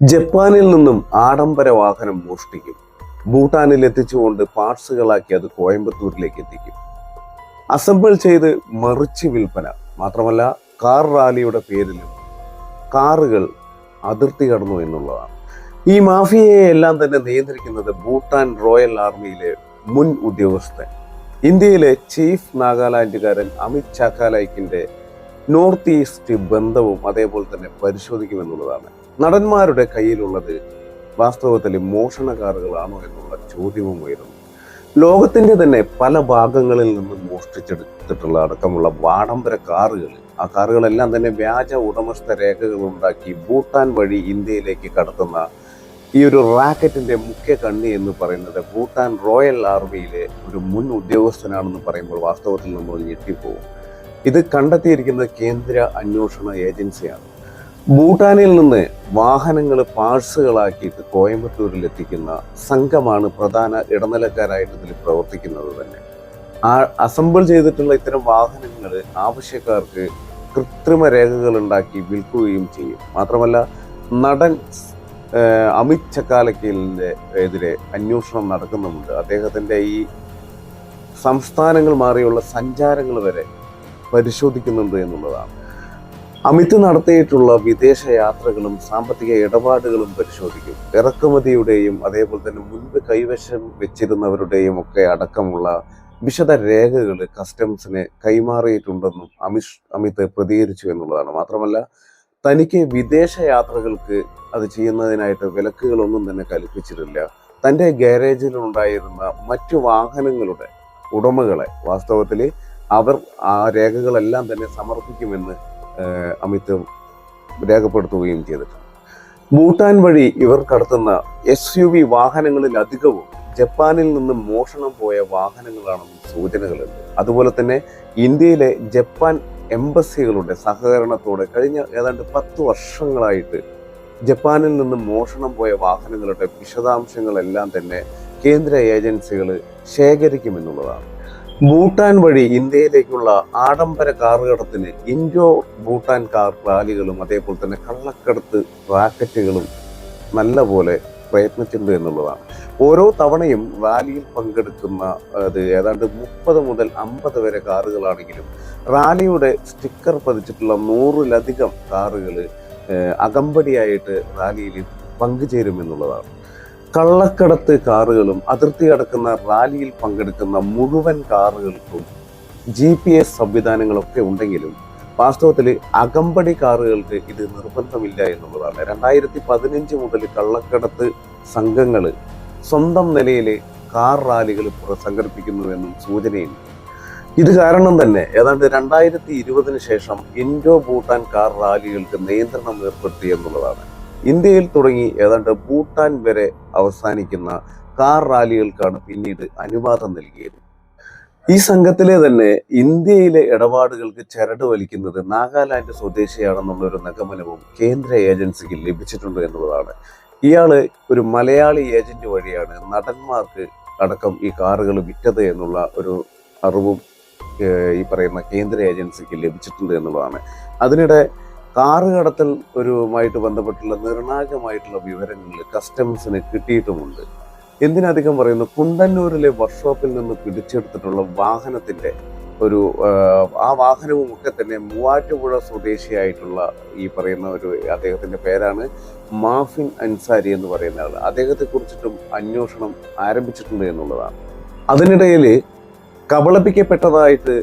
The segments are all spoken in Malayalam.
ജപ്പാനിൽ നിന്നും ആഡംബര വാഹനം മോഷ്ടിക്കും. ഭൂട്ടാനിൽ എത്തിച്ചുകൊണ്ട് പാർട്സുകളാക്കി അത് കോയമ്പത്തൂരിലേക്ക് എത്തിക്കും. അസംബിൾ ചെയ്ത് മറിച്ച് വിൽപ്പന. മാത്രമല്ല കാർ റാലിയുടെ പേരിലും കാറുകൾ അതിർത്തി കടന്നു എന്നുള്ളതാണ്. ഈ മാഫിയയെ എല്ലാം തന്നെ നിയന്ത്രിക്കുന്നത് ഭൂട്ടാൻ റോയൽ ആർമിയിലെ മുൻ ഉദ്യോഗസ്ഥൻ. ഇന്ത്യയിലെ ചീഫ് നാഗാലാൻഡുകാരൻ അമിത് ചാക്കാലൈക്കിന്റെ നോർത്ത് ഈസ്റ്റ് ബന്ധവും അതേപോലെ തന്നെ പരിശോധിക്കുമെന്നുള്ളതാണ്. നടന്മാരുടെ കയ്യിലുള്ളത് വാസ്തവത്തിൽ മോഷണ കാറുകളാണോ എന്നുള്ള ചോദ്യവും ഉയരുന്നു. ലോകത്തിന്റെ തന്നെ പല ഭാഗങ്ങളിൽ നിന്ന് മോഷ്ടിച്ചെടുത്തിട്ടുള്ള അടക്കമുള്ള വാടംബര കാറുകൾ ആ കാറുകളെല്ലാം തന്നെ വ്യാജ ഉടമസ്ഥ രേഖകൾ ഉണ്ടാക്കി ഭൂട്ടാൻ വഴി ഇന്ത്യയിലേക്ക് കടത്തുന്ന ഈ ഒരു റാക്കറ്റിന്റെ മുഖ്യ കണ്ണി എന്ന് പറയുന്നത് ഭൂട്ടാൻ റോയൽ ആർമിയിലെ ഒരു മുൻ ഉദ്യോഗസ്ഥനാണെന്ന് പറയുമ്പോൾ വാസ്തവത്തിൽ നമ്മൾ ഞെട്ടിപ്പോവും ഇത് കണ്ടെത്തിയിരിക്കുന്നത് കേന്ദ്ര അന്വേഷണ ഏജൻസിയാണ്. ഭൂട്ടാനിൽ നിന്ന് വാഹനങ്ങൾ പാഴ്സുകളാക്കിയിട്ട് കോയമ്പത്തൂരിൽ എത്തിക്കുന്ന സംഘമാണ് പ്രധാന ഇടനിലക്കാരായിട്ട് ഇതിൽ പ്രവർത്തിക്കുന്നത് തന്നെ. ആ അസംബിൾ ചെയ്തിട്ടുള്ള ഇത്തരം വാഹനങ്ങൾ ആവശ്യക്കാർക്ക് കൃത്രിമ രേഖകൾ ഉണ്ടാക്കി വിൽക്കുകയും ചെയ്യും. മാത്രമല്ല നടൻ അമിത് ചക്കാലക്കലിന്റെ എതിരെ അന്വേഷണം നടക്കുന്നുമുണ്ട്. അദ്ദേഹത്തിന്റെ ഈ സംസ്ഥാനങ്ങൾ മാറിയുള്ള സഞ്ചാരങ്ങൾ വരെ പരിശോധിക്കുന്നുണ്ട് എന്നുള്ളതാണ്. അമിത് നടത്തിയിട്ടുള്ള വിദേശ യാത്രകളും സാമ്പത്തിക ഇടപാടുകളും പരിശോധിക്കും. ഇറക്കുമതിയുടെയും അതേപോലെ തന്നെ മുൻപ് കൈവശം വെച്ചിരുന്നവരുടെയും ഒക്കെ അടക്കമുള്ള വിശദ രേഖകൾ കസ്റ്റംസിന് കൈമാറിയിട്ടുണ്ടെന്നും അമിഷ് അമിത് പ്രതികരിച്ചു എന്നുള്ളതാണ്. മാത്രമല്ല തനിക്ക് വിദേശ യാത്രകൾക്ക് അത് ചെയ്യുന്നതിനായിട്ട് വിലക്കുകളൊന്നും തന്നെ കൽപ്പിച്ചിട്ടില്ല. തന്റെ ഗാരേജിലുണ്ടായിരുന്ന മറ്റു വാഹനങ്ങളുടെ ഉടമകളെ വാസ്തവത്തിൽ അവർ ആ രേഖകളെല്ലാം തന്നെ സമർപ്പിക്കുമെന്ന് അമിത് രേഖപ്പെടുത്തുകയും ചെയ്തിട്ടുണ്ട്. ഭൂട്ടാൻ വഴി ഇവർ കടത്തുന്ന എസ് യു വി വാഹനങ്ങളിൽ അധികവും ജപ്പാനിൽ നിന്ന് മോഷണം പോയ വാഹനങ്ങളാണെന്ന് സൂചനകളുണ്ട്. അതുപോലെ തന്നെ ഇന്ത്യയിലെ ജപ്പാൻ എംബസികളുടെ സഹകരണത്തോടെ കഴിഞ്ഞ ഏതാണ്ട് പത്ത് വർഷങ്ങളായിട്ട് ജപ്പാനിൽ നിന്ന് മോഷണം പോയ വാഹനങ്ങളുടെ വിശദാംശങ്ങളെല്ലാം തന്നെ കേന്ദ്ര ഏജൻസികൾ ശേഖരിക്കുമെന്നുള്ളതാണ്. ഭൂട്ടാൻ വഴി ഇന്ത്യയിലേക്കുള്ള ആഡംബര കാറുകടത്തിന് ഇൻഡോ ഭൂട്ടാൻ കാർ റാലികളും അതേപോലെ തന്നെ കള്ളക്കടത്ത് റാക്കറ്റുകളും നല്ലപോലെ പ്രയത്നിച്ചിട്ടുണ്ട് എന്നുള്ളതാണ്. ഓരോ തവണയും റാലിയിൽ പങ്കെടുക്കുന്ന അത് ഏതാണ്ട് മുപ്പത് മുതൽ അമ്പത് വരെ കാറുകളാണെങ്കിലും റാലിയുടെ സ്റ്റിക്കർ പതിച്ചിട്ടുള്ള നൂറിലധികം കാറുകൾ അകമ്പടിയായിട്ട് റാലിയിൽ പങ്കുചേരുമെന്നുള്ളതാണ് കള്ളക്കടത്ത് കാറുകളും അതിർത്തി കടക്കുന്ന റാലിയിൽ പങ്കെടുക്കുന്ന മുഴുവൻ കാറുകൾക്കും ജി പി എസ് സംവിധാനങ്ങളൊക്കെ ഉണ്ടെങ്കിലും വാസ്തവത്തിൽ അകമ്പടി കാറുകൾക്ക് ഇത് നിർബന്ധമില്ല എന്നുള്ളതാണ്. രണ്ടായിരത്തി പതിനഞ്ച് മുതൽ കള്ളക്കടത്ത് സംഘങ്ങൾ സ്വന്തം നിലയിൽ കാർ റാലികൾ സംഘടിപ്പിക്കുന്നുവെന്നും സൂചനയുണ്ട്. ഇത് കാരണം തന്നെ ഏതാണ്ട് രണ്ടായിരത്തി ഇരുപതിന് ശേഷം ഇൻഡോ ഭൂട്ടാൻ കാർ റാലികൾക്ക് നിയന്ത്രണം ഏർപ്പെടുത്തി എന്നുള്ളതാണ്. ഇന്ത്യയിൽ തുടങ്ങി ഏതാണ്ട് ഭൂട്ടാൻ വരെ അവസാനിക്കുന്ന കാർ റാലികൾക്കാണ് പിന്നീട് അനുവാദം നൽകിയത്. ഈ സംഘത്തിലെ തന്നെ ഇന്ത്യയിലെ ഇടപാടുകൾക്ക് ചരട് വലിക്കുന്നത് നാഗാലാൻഡ് സ്വദേശിയാണെന്നുള്ള ഒരു നിഗമനവും കേന്ദ്ര ഏജൻസിക്ക് ലഭിച്ചിട്ടുണ്ട് എന്നുള്ളതാണ്. ഇയാൾ ഒരു മലയാളി ഏജന്റ് വഴിയാണ് നടന്മാർക്ക് അടക്കം ഈ കാറുകൾ വിറ്റത് എന്നുള്ള ഒരു അറിവും ഈ പറയുന്ന കേന്ദ്ര ഏജൻസിക്ക് ലഭിച്ചിട്ടുണ്ട് എന്നുള്ളതാണ്. അതിനിടെ കാറ് കടത്തൽ ഒരുമായിട്ട് ബന്ധപ്പെട്ടുള്ള നിർണായകമായിട്ടുള്ള വിവരങ്ങൾ കസ്റ്റംസിന് കിട്ടിയിട്ടുമുണ്ട്. എന്തിനധികം പറയുന്നു? കുണ്ടന്നൂരിലെ വർക്ക്ഷോപ്പിൽ നിന്ന് പിടിച്ചെടുത്തിട്ടുള്ള വാഹനത്തിന്റെ ഒരു ആ വാഹനവും ഒക്കെ തന്നെ മൂവാറ്റുപുഴ സ്വദേശിയായിട്ടുള്ള ഈ പറയുന്ന ഒരു അദ്ദേഹത്തിന്റെ പേരാണ് മാഫിൻ അൻസാരി എന്ന് പറയുന്ന ആൾ അദ്ദേഹത്തെ കുറിച്ചിട്ടും അന്വേഷണം ആരംഭിച്ചിട്ടുണ്ട് എന്നുള്ളതാണ്. അതിനിടയിൽ കബളിപ്പിക്കപ്പെട്ടതായിട്ട്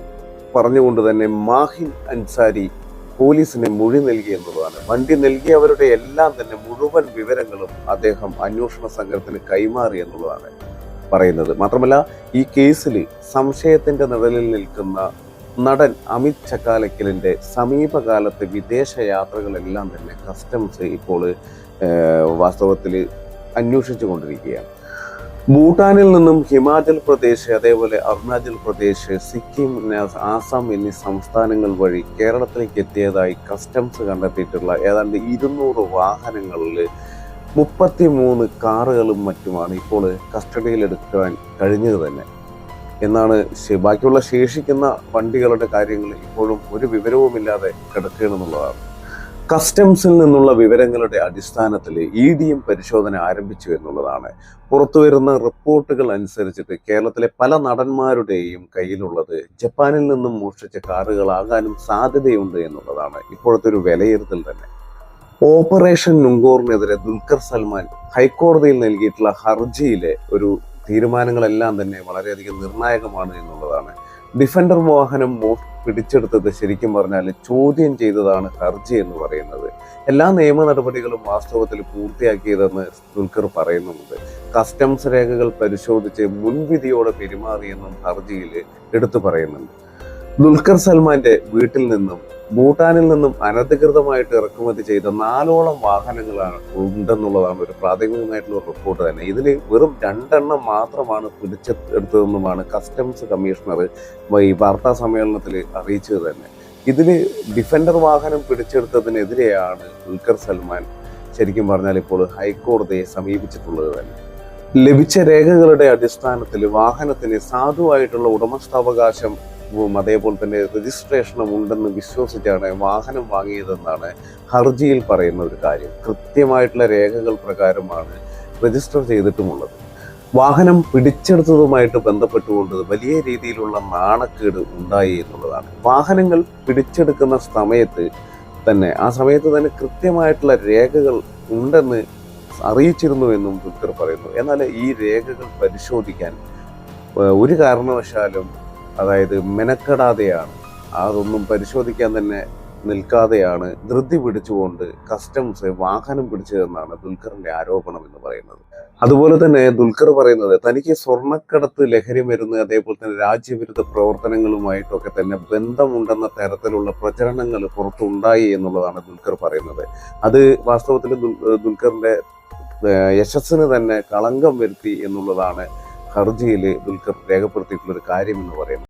പറഞ്ഞുകൊണ്ട് തന്നെ മാഹിൻ അൻസാരി പോലീസിന് മൊഴി നൽകി എന്നുള്ളതാണ് വണ്ടി നൽകിയവരുടെ എല്ലാം തന്നെ മുഴുവൻ വിവരങ്ങളും അദ്ദേഹം അന്വേഷണ സംഘത്തിന് കൈമാറി എന്നുള്ളതാണ് പറയുന്നത്. മാത്രമല്ല ഈ കേസിൽ സംശയത്തിന്റെ നിഴലിൽ നിൽക്കുന്ന നടൻ അമിത് ചക്കാലക്കലിന്റെ സമീപകാലത്തെ വിദേശ യാത്രകളെല്ലാം തന്നെ കസ്റ്റംസ് ഇപ്പോൾ വാസ്തവത്തിൽ അന്വേഷിച്ചു കൊണ്ടിരിക്കുകയാണ് ഭൂട്ടാനിൽ നിന്നും ഹിമാചൽ പ്രദേശ് അതേപോലെ അരുണാചൽ പ്രദേശ് സിക്കിം ആസാം എന്നീ സംസ്ഥാനങ്ങൾ വഴി കേരളത്തിലേക്ക് എത്തിയതായി കസ്റ്റംസ് കണ്ടെത്തിയിട്ടുള്ള ഏതാണ്ട് ഇരുന്നൂറ് വാഹനങ്ങളിൽ മുപ്പത്തി മൂന്ന് കാറുകളും മറ്റുമാണ് ഇപ്പോൾ കസ്റ്റഡിയിലെടുക്കാൻ കഴിഞ്ഞത് തന്നെ. എന്നാണ് ബാക്കിയുള്ള ശേഷിക്കുന്ന വണ്ടികളുടെ കാര്യങ്ങൾ ഇപ്പോഴും ഒരു വിവരവുമില്ലാതെ കിടക്കുകയാണെന്നുള്ളതാണ് കസ്റ്റംസിൽ നിന്നുള്ള വിവരങ്ങളുടെ അടിസ്ഥാനത്തിൽ ഇ ഡി എം പരിശോധന ആരംഭിച്ചു എന്നുള്ളതാണ്. പുറത്തുവരുന്ന റിപ്പോർട്ടുകൾ അനുസരിച്ചിട്ട് കേരളത്തിലെ പല നടന്മാരുടെയും കയ്യിലുള്ളത് ജപ്പാനിൽ നിന്നും മോഷ്ടിച്ച കാറുകളാകാനും സാധ്യതയുണ്ട് എന്നുള്ളതാണ്. ഇപ്പോഴത്തെ ഒരു വിലയിരുത്തൽ തന്നെ. ഓപ്പറേഷൻ നുങ്കോറിനെതിരെ ദുൽഖർ സൽമാൻ ഹൈക്കോടതിയിൽ നൽകിയിട്ടുള്ള ഹർജിയിലെ ഒരു തീരുമാനങ്ങളെല്ലാം തന്നെ വളരെയധികം നിർണായകമാണ് എന്നുള്ളതാണ്. ഡിഫൻഡർ വാഹനം മോ പിടിച്ചെടുത്തത് ശരിക്കും പറഞ്ഞാൽ ചോദ്യം ചെയ്തതാണ് ഹർജി എന്ന് പറയുന്നത്. എല്ലാ നിയമ നടപടികളും വാസ്തവത്തിൽ പൂർത്തിയാക്കിയതെന്ന് ദുൽഖർ പറയുന്നുണ്ട്. കസ്റ്റംസ് രേഖകൾ പരിശോധിച്ച് മുൻവിധിയോടെ പെരുമാറിയെന്നും ഹർജിയിൽ എടുത്തു പറയുന്നുണ്ട്. ദുൽഖർ സൽമാന്റെ വീട്ടിൽ നിന്നും ഭൂട്ടാനിൽ നിന്നും അനധികൃതമായിട്ട് ഇറക്കുമതി ചെയ്ത നാലോളം വാഹനങ്ങളാണ് ഉണ്ടെന്നുള്ളതാണ് ഒരു പ്രാഥമികമായിട്ടുള്ള റിപ്പോർട്ട് തന്നെ. ഇതിൽ വെറും രണ്ടെണ്ണം മാത്രമാണ് പിടിച്ചെടുത്തതെന്നുമാണ് കസ്റ്റംസ് കമ്മീഷണർ ഈ വാർത്താ സമ്മേളനത്തിൽ അറിയിച്ചത് തന്നെ. ഇതിൽ ഡിഫൻഡർ വാഹനം പിടിച്ചെടുത്തതിനെതിരെയാണ് ദുൽഖർ സൽമാൻ ശരിക്കും പറഞ്ഞാൽ ഇപ്പോൾ ഹൈക്കോടതിയെ സമീപിച്ചിട്ടുള്ളത് തന്നെ. ലഭിച്ച രേഖകളുടെ അടിസ്ഥാനത്തിൽ വാഹനത്തിന് സാധുവായിട്ടുള്ള ഉടമസ്ഥാവകാശം അതേപോലെ തന്നെ രജിസ്ട്രേഷനും ഉണ്ടെന്ന് വിശ്വസിച്ചാണ് വാഹനം വാങ്ങിയതെന്നാണ് ഹർജിയിൽ പറയുന്ന ഒരു കാര്യം. കൃത്യമായിട്ടുള്ള രേഖകൾ പ്രകാരമാണ് രജിസ്റ്റർ ചെയ്തിട്ടുമുള്ളത്. വാഹനം പിടിച്ചെടുത്തതുമായിട്ട് ബന്ധപ്പെട്ടുകൊണ്ട് വലിയ രീതിയിലുള്ള നാണക്കേട് ഉണ്ടായി എന്നുള്ളതാണ്. വാഹനങ്ങൾ പിടിച്ചെടുക്കുന്ന സമയത്ത് തന്നെ ആ സമയത്ത് തന്നെ കൃത്യമായിട്ടുള്ള രേഖകൾ ഉണ്ടെന്ന് അറിയിച്ചിരുന്നു എന്നും ദുൽഖർ പറയുന്നു. എന്നാൽ ഈ രേഖകൾ പരിശോധിക്കാൻ ഒരു കാരണവശാലും അതായത് മെനക്കെടാതെയാണ്. അതൊന്നും പരിശോധിക്കാൻ തന്നെ നിൽക്കാതെയാണ് ധൃതി പിടിച്ചുകൊണ്ട് കസ്റ്റംസ് വാഹനം പിടിച്ചതെന്നാണ് ദുൽഖറിന്റെ ആരോപണം എന്ന് പറയുന്നത്. അതുപോലെ തന്നെ ദുൽഖർ പറയുന്നത് തനിക്ക് സ്വർണക്കടത്ത് ലഹരി മരുന്ന് അതേപോലെ തന്നെ രാജ്യവിരുദ്ധ പ്രവർത്തനങ്ങളുമായിട്ടൊക്കെ തന്നെ ബന്ധമുണ്ടെന്ന തരത്തിലുള്ള പ്രചരണങ്ങൾ പുറത്തുണ്ടായി എന്നുള്ളതാണ് ദുൽഖർ പറയുന്നത്. അത് വാസ്തവത്തിൽ ദുൽ- ദുൽഖറിന്റെ യശസ്സിന് തന്നെ കളങ്കം വരുത്തി എന്നുള്ളതാണ് ഹർജിയിൽ ദുൽഖർ രേഖപ്പെടുത്തിയിട്ടുള്ള ഒരു കാര്യം എന്ന് പറയുന്നത്.